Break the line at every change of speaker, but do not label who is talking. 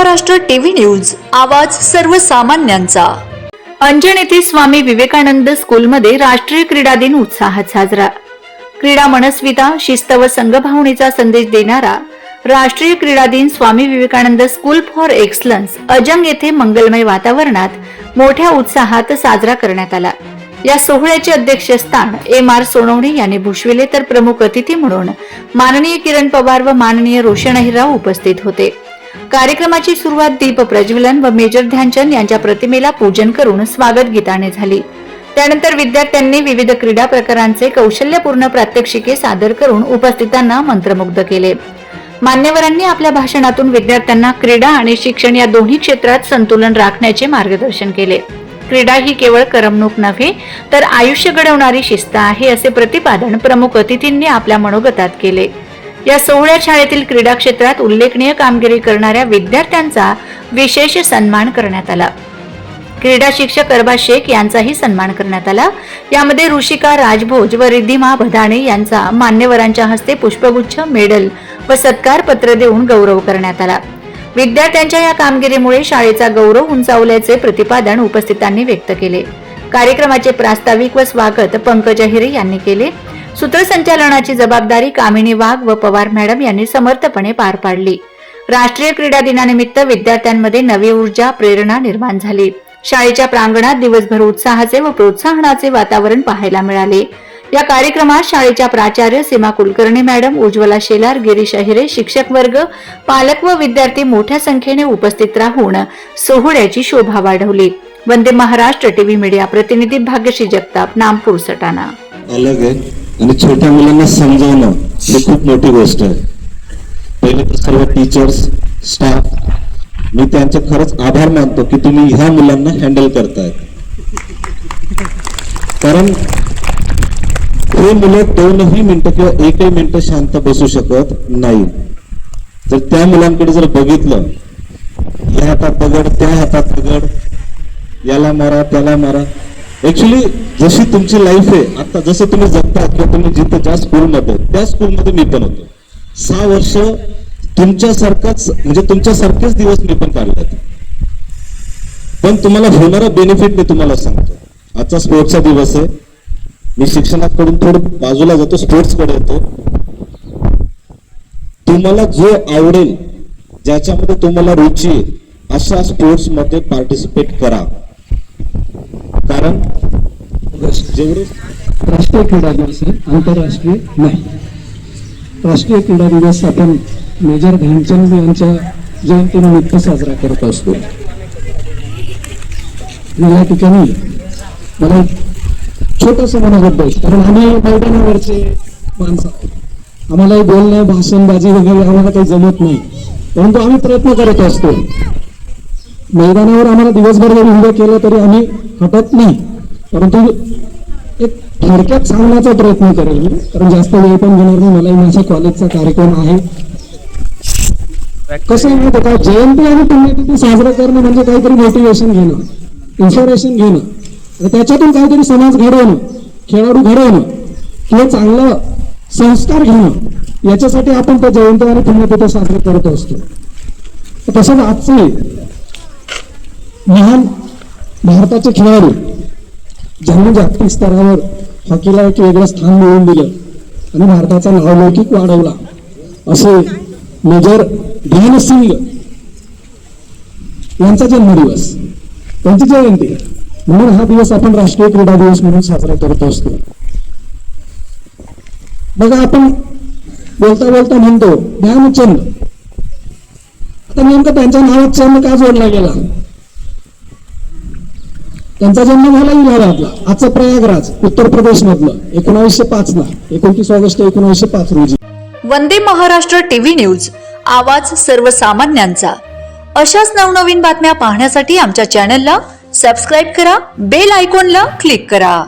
Maharashtra TV news आवाज सर्वसामान्यांचा.
अंजन येथे स्वामी विवेकानंद स्कूलमध्ये राष्ट्रीय क्रीडा दिन उत्साहात साजरा. क्रीडा मनस्विता शिस्त व संघभावनेचा संदेश देणारा राष्ट्रीय क्रीडा दिन Swami Vivekananda school for excellence Ajang येथे मंगलमय वातावरणात मोठ्या उत्साहात साजरा करण्यात आला. या सोहळ्याचे अध्यक्षस्थान एम आर सोनवणे यांनी भूषविले तर प्रमुख अतिथी म्हणून माननीय किरण पवार व माननीय रोशन अहिराव उपस्थित होते. कार्यक्रमाची सुरुवात दीप प्रज्वलन व मेजर ध्यानचंद यांच्या प्रतिमेला पूजन करून स्वागत गीताने झाली. त्यानंतर विद्यार्थ्यांनी विविध क्रीडा प्रकारांचे कौशल्यपूर्ण प्रात्यक्षिके सादर करून उपस्थितांना मंत्रमुग्ध केले. मान्यवरांनी आपल्या भाषणातून विद्यार्थ्यांना क्रीडा आणि शिक्षण या दोन्ही क्षेत्रात संतुलन राखण्याचे मार्गदर्शन केले. क्रीडा ही केवळ करमणूक नव्हे तर आयुष्य घडवणारी शिस्त आहे असे प्रतिपादन प्रमुख अतिथींनी आपल्या मनोगतात केले. या सोहळ्यात शाळेतील क्रीडा क्षेत्रात उल्लेखनीय कामगिरी करणाऱ्या विद्यार्थ्यांचा विशेष सन्मान करण्यात आला. क्रीडा शिक्षक अरबा शेख यांचाही सन्मान करण्यात आला. यामध्ये ऋषिका राजभोज व रिद्धिमा भदाणे यांचा मान्यवरांच्या हस्ते पुष्पगुच्छ मेडल व सत्कार पत्र देऊन गौरव करण्यात आला. विद्यार्थ्यांच्या या कामगिरीमुळे शाळेचा गौरव उंचावल्याचे प्रतिपादन उपस्थितांनी व्यक्त केले. कार्यक्रमाचे प्रास्ताविक व स्वागत पंकज अहिरे यांनी केले. सूत्रसंचालनाची जबाबदारी कामिनी वाघ व पवार मॅडम यांनी समर्थपणे पार पाडली. राष्ट्रीय क्रीडा दिनानिमित्त विद्यार्थ्यांमध्ये नवी ऊर्जा प्रेरणा निर्माण झाली. शाळेच्या प्रांगणात दिवसभर उत्साहाचे व प्रोत्साहनाचे वातावरण पाहायला मिळाले. या कार्यक्रमात शाळेच्या प्राचार्य सीमा कुलकर्णी मॅडम उज्ज्वला शेलार गिरीश अहिरे शिक्षक वर्ग पालक व विद्यार्थी मोठ्या संख्येने उपस्थित राहून सोहळ्याची शोभा वाढवली. वंदे महाराष्ट्र टीव्ही मीडिया प्रतिनिधी भाग्यश्री जगताप नामपूर सटाणा.
अलग आहे आणि छोट्या मुलांना समजावणं ही खूप मोठी गोष्ट आहे. पहिले तर सर्व टीचर्स स्टाफ मी त्यांचे खरंच आभार मानतो की तुम्ही ह्या मुलांना हँडल करताय कारण हे मुलं दोनही मिनिटं किंवा एकही मिनिटं शांत बसू शकत नाही. जर त्या मुलांकडे जर बघितलं या हातात दगड त्या हातात दगड याला मारा त्याला मारा ऍक्च्युली जशी तुमची लाईफ आहे आता जसं तुम्ही जगता किंवा तुम्ही जिथे ज्या स्कूलमध्ये त्या स्कूलमध्ये मी पण होतो. सहा वर्ष तुमच्यासारखाच म्हणजे तुमच्यासारखेच दिवस मी पण काढलेत. पण तुम्हाला होणारा बेनिफिट मी तुम्हाला सांगतो. आजचा स्पोर्ट्सचा दिवस आहे. मी शिक्षणाकडून थोडं बाजूला जातो स्पोर्ट्सकडे येतो. तुम्हाला जो आवडेल ज्याच्यामध्ये तुम्हाला रुची अशा स्पोर्ट्समध्ये पार्टिसिपेट करा. कारण जेवढे
राष्ट्रीय क्रीडा दिवस आहे आंतरराष्ट्रीय नाही. राष्ट्रीय क्रीडा दिवस आपण मेजर ध्यानचंद यांच्या जयंतीनिमित्त साजरा करत असतो. या ठिकाणी मला छोटस छोटंसं कारण आम्ही मैदानावरचे माणसं आहोत. आम्हालाही बोलणं भाषणबाजी वगैरे आम्हाला काही जमत नाही. परंतु आम्ही प्रयत्न करत असतो. मैदानावर आम्हाला दिवसभर जरी उभं केलं तरी आम्ही हटत नाही. परंतु एक थोडक्यात सांगण्याचा प्रयत्न करेल मी कारण जास्त वेळ पण घेणार नाही. मलाही माझ्या कॉलेजचा कार्यक्रम आहे. कसं आहे माहिती का? जयंती आणि पुण्यतिथी साजरा करणं म्हणजे काहीतरी मोटिवेशन घेणं इन्स्पिरेशन घेणं. त्याच्यातून काहीतरी समाज घडवणं खेळाडू घडवणं किंवा चांगलं संस्कार घेणं याच्यासाठी आपण त्या जयंती आणि पुण्यतिथी साजरे करत असतो. तर तसंच आजचे महान भारताचे खेळाडू ज्यांनी जागतिक स्तरावर हॉकीला एक वेगळं स्थान मिळवून दिलं आणि भारताचा नावलौकिक वाढवला. असे मेजर ध्यानसिंग यांचा जन्मदिवस त्यांची जयंती. म्हणून हा दिवस आपण राष्ट्रीय क्रीडा दिवस म्हणून साजरा करत असतो. बघा आपण बोलता बोलता म्हणतो ध्यानचंद. आता नेमकं त्यांच्या नावात चंद का जोडला गेला? त्यांचा जन्म झाला इलाहाबादला. आजचं प्रयागराज उत्तर प्रदेश मधलं एकोणीसशे पाच ला. एकोणतीस ऑगस्ट एकोणीसशे पाच रोजी.
वंदे महाराष्ट्र टीव्ही न्यूज आवाज सर्वसामान्यांचा. अशाच नवनवीन बातम्या पाहण्यासाठी आमच्या चॅनलला सबस्क्राईब करा बेल आयकॉनला क्लिक करा.